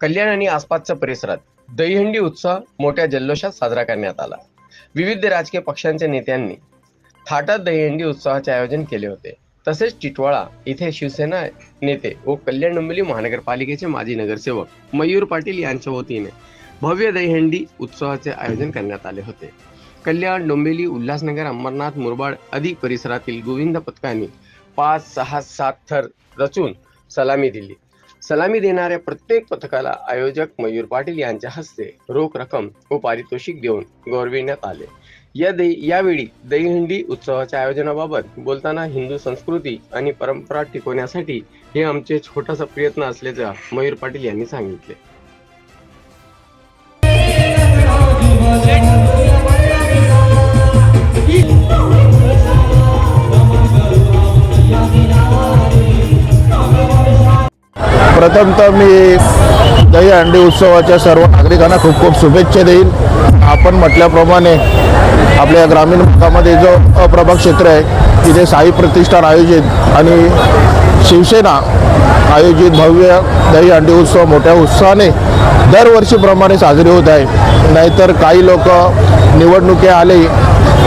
कल्याण आणि आसपासच्या परिसरात दहीहंडी उत्सव मोठ्या जल्लोषात साजरा करण्यात आला. विविध राजकीय पक्षांच्या नेत्यांनी थाटात दहीहंडी उत्सवाचे आयोजन केले होते. तसेच टिटवाळा इथे शिवसेना नेते व कल्याण डोंबिवली महानगरपालिकेचे माजी नगरसेवक मयूर पाटील यांच्या वतीने भव्य दहीहंडी उत्सवाचे आयोजन करण्यात आले होते. कल्याण डोंबिवली उल्हासनगर अंबरनाथ मुरबाड आदी परिसरातील गोविंद पथकांनी पाच सहा सात थर रचून सलामी दिली. सलामी देणाऱ्या प्रत्येक पथकाला आयोजक मयूर पाटील यांच्या हस्ते रोख रक्कम व पारितोषिक देऊन गौरविण्यात आले. या दे यावेळी दहीहंडी उत्सवाच्या आयोजनाबाबत बोलताना हिंदू संस्कृती आणि परंपरा टिकवण्यासाठी हे आमचे छोटासा प्रयत्न असल्याचं मयूर पाटील यांनी सांगितले. प्रथमतः मी दही अंडी उत्सवाच्या सर्व नागरिकांना खूप खूप शुभेच्छा देईन. आपण म्हटल्याप्रमाणे आपल्या ग्रामीण भागामध्ये जो अप्रभाग क्षेत्र आहे तिथे साई प्रतिष्ठान आयोजित आणि शिवसेना आयोजित भव्य दहीहंडी उत्सव मोठ्या उत्साहाने दरवर्षीप्रमाणे साजरी होत आहे. नाहीतर काही लोक निवडणुकी आले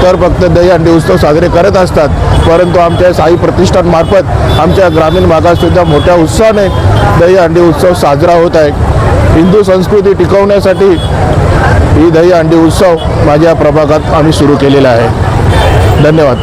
तर फक्त दहीहंडी उत्सव साजरे करत असतात. परंतु आमच्या साई प्रतिष्ठानमार्फत आमच्या ग्रामीण भागातसुद्धा मोठ्या उत्साहाने दहीहंडी उत्सव साजरा होत आहे. हिंदू संस्कृती टिकवण्यासाठी ही दहीहंडी उत्सव माझ्या प्रभागात आम्ही सुरू केलेला आहे. धन्यवाद.